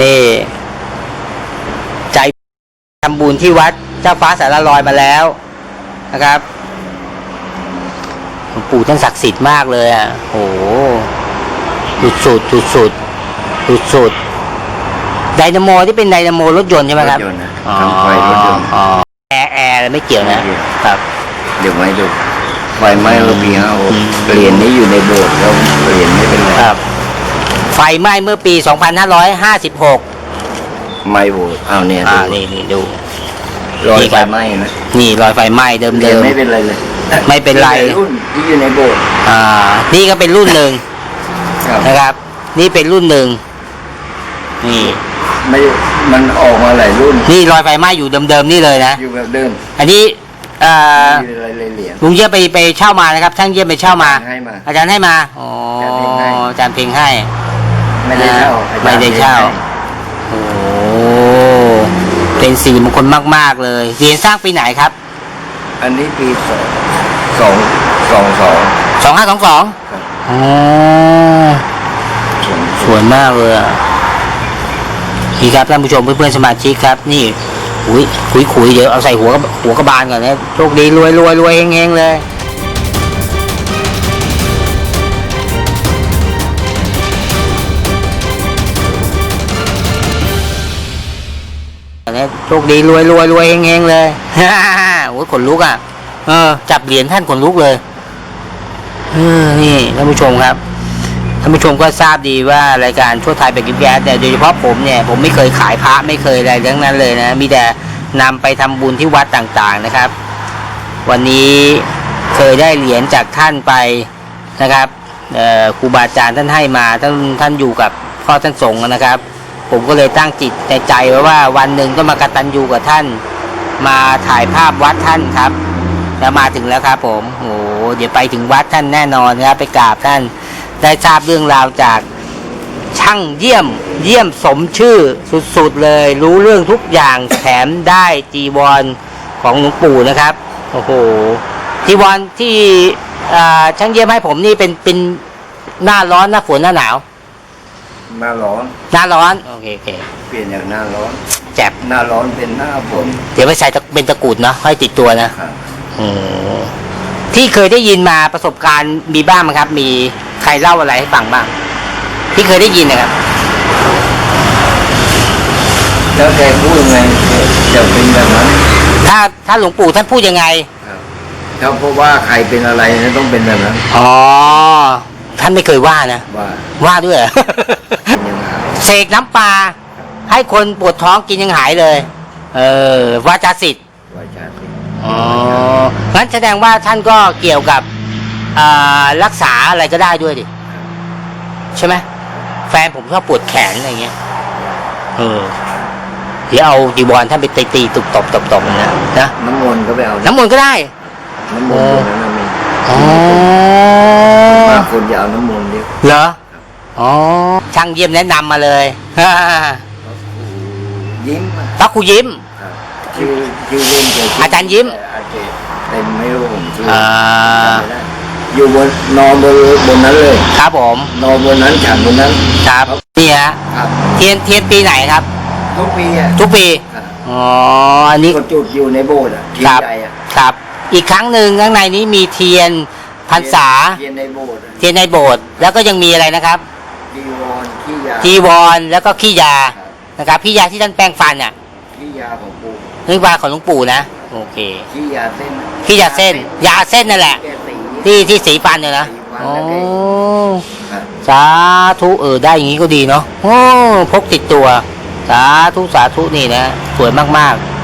นี่ใจทำบุญที่วัดเจ้าฟ้าสารลอยมาแล้วนะครับหลวงปู่ท่านศักดิ์สิทธิ์มากเลยอะโหสุดสุดสุดสุดสุดสุดไดนาโมที่เป็นไดนาโมรถยนต์ใช่ไหมครับรถยนต์นะอ๋อทำไฟรถยนต์ อ๋อแอร์แอร์ไม่เกี่ยวนะไม่เกี่ยว ครับเดี๋ยวไว้ดูไฟไหม้เมื่อปีห้าหกอืมเหรียญนี้อยู่ในโบสถ์แล้วเหรียญไม่เป็นไรครับ ไฟไหม้เมื่อปี 2556ไหม้โบสถ์อ้าวเนี่ยอ่าดูนี่นี่ดู รอยนี่ไฟครับไหม้นะนี่รอยไฟไหม้เดิมเหรีเดิยญมไม่เป็นไรเลยไม่เป็นไรมีแต่รุ่นที่อยู่ในโบสถ์อ่า นี่ก็เป็นรุ่นหนึ่งครับนะครับ นี่เป็นรุ่นหนึ่ง นี่ ไม่มันออกมาหลายรุ่นนี่รอยไฟไหม้อยู่เดิมๆนี่เลยนะ อยู่แบบเดิมอันนี้เอ่อไม่มีอะไรเลยเหรียญ ลุงเยี่ยมไปไปเช่ามานะครับช่างเยี่ยมไปเช่ามา ให้มาอาจารย์ให้มา อ๋ออาจารย์เพลงให้ อาจารย์เพลงให้ ไม่ได้เช่าไม่ได้เช่าอจรย์โอ้เป็นสีมงคลมาก ๆ เลยเหรียญสร้างปีไหนครับอันนี้ปีสองสองสองสองสองห้าสองสองครับอ๋อสวยมากเลยอะนี่ครับท่านผู้ชมเพื่อนๆสมาชิกครับ นี่อุ้ยคุยคุยๆเดี๋ยวเอาใส่หัวกระหัวกระบาลก่อนนะโชคดีรวยรวยรวยเฮงเฮง เลยโชคดีรวยรวยรวยเฮงเฮงๆเลยโอ้ยขนลุกอะ เออ จับเหรียญท่านขนลุกเลยเออนี่ท่านผู้ชมครับท่านผู้ชมก็ทราบดีว่ารายการทั่วไทยแบบกิ๊บแก๊สเนี่ยโดยเฉพาะผมเนี่ยผมไม่เคยขายพระไม่เคยอะไรทั้งนั้นเลยนะมีแต่นำไปทำบุญที่วัดต่างๆนะครับ วันนี้เคยได้เหรียญจากท่านไปนะครับเอ่อครูบาอาจารย์ท่านให้มาท่านท่านอยู่กับพ่อท่านสงฆ์นะครับ ผมก็เลยตั้งจิตในใจไว้ว่าวันหนึ่งก็มากตัญญูกับท่าน มาถ่ายภาพวัดท่านครับ แล้วมาถึงแล้วครับผมโอ้โหเดี๋ยวไปถึงวัดท่านแน่นอนครับไปกราบท่าน ได้ทราบเรื่องราวจากช่างเยี่ยมเยี่ยมสมชื่อสุดๆเลย รู้เรื่องทุกอย่างแถมได้จีวรของหลวงปู่นะครับโอ้โหจีวรที่ช่างเยี่ยมให้ผมนี่เป็นเป็นหน้าร้อนหน้าฝนหน้าหนาว หน้าร้อน หน้าร้อน โอเคโอเคเปลี่ยนจากหน้าร้อน แจ็บหน้าร้อนเป็นหน้าฝนเดี๋ยวไปใส่ตะเป็นตะกรุดเนาะให้ติดตัวนะครับอืมที่เคยได้ยินมาประสบการณ์มีบ้างไหมครับ มีใครเล่าอะไรให้ฟังบ้าง ที่เคยได้ยินนะครับ แล้วแกพูดยังไงจะเป็นแบบนั้น ถ้าถ้าหลวงปู่ท่านพูดยังไง ครับถ้าเพราะว่าใครเป็นอะไรนะต้องเป็นแบบนั้น อ๋อ ท่านไม่เคยว่านะ ว่าว่าด้วยเหรอเป็นยังไงเสกน้ำปลาให้คนปวดท้องกินยังหายเลย เออวาจาสิทธิ์วาจาสิอ๋องั้นแสดงว่าท่านก็เกี่ยวกับอ่ารักษาอะไรก็ได้ด้วยดิ ใช่ไหมแฟนผมชอบปวดแขนอะไรเงี้ย เออ เดี๋ยวเอาจีวรท่านไปตีตีตุบตบตบตบนะนะน้ำมนต์ก็ไปเอาน้ำมนต์ก็ได้ น้ำมนต์ตัวนั้นนะมีอ๋อบาง คนจะเอาน้ำมนต์เดียวเหรอ อ๋อ ช่างเยี่ยมแนะนำมาเลยยิ้มอะพระครูยิ้ม ครับชื่อชื่อเล่นแกชื่อาจารย์ยิ้มอาจารย์เต็มไม่รู้ผมชื่ออ่าจำไม่ได้อยู่บนนอนบนบนนั้นเลย ครับผม นอนบนนั้นฉันบนนั้นครับนี่ฮะ ครับเทียนเทียนปีไหนครับ ทุกปีอะทุกปี ครับอ๋อ อันนี้ก็จุดอยู่ในโบสถ์อะทีครับ ใหญ่อะ ครับ อีกครั้งหนึ่งข้างในนี้มีเทียน พรรษาเทียนในโบสถ์อะเทียนในโบสถ์แล้วก็ยังมีอะไรนะครับจีวรขี้ยาจีวรแล้วก็ขี้ยาครับนะครับขี้ยาที่ท่านแปรงฟันอะขี้ยาของปู่นี่วาของหลวงปู่นะโอเคขี้ยาเส้นขี้ยาเส้น ยาเส้นนั่นแหละแก้สีที่ที่สีฟันเนี่ยนะสีฟันอ๋อแล้วแกครับสาธุเออได้อย่างนี้ก็ดีเนาะโอ้พกติดตัว สาธุสาธุนี่นะสวยมากๆ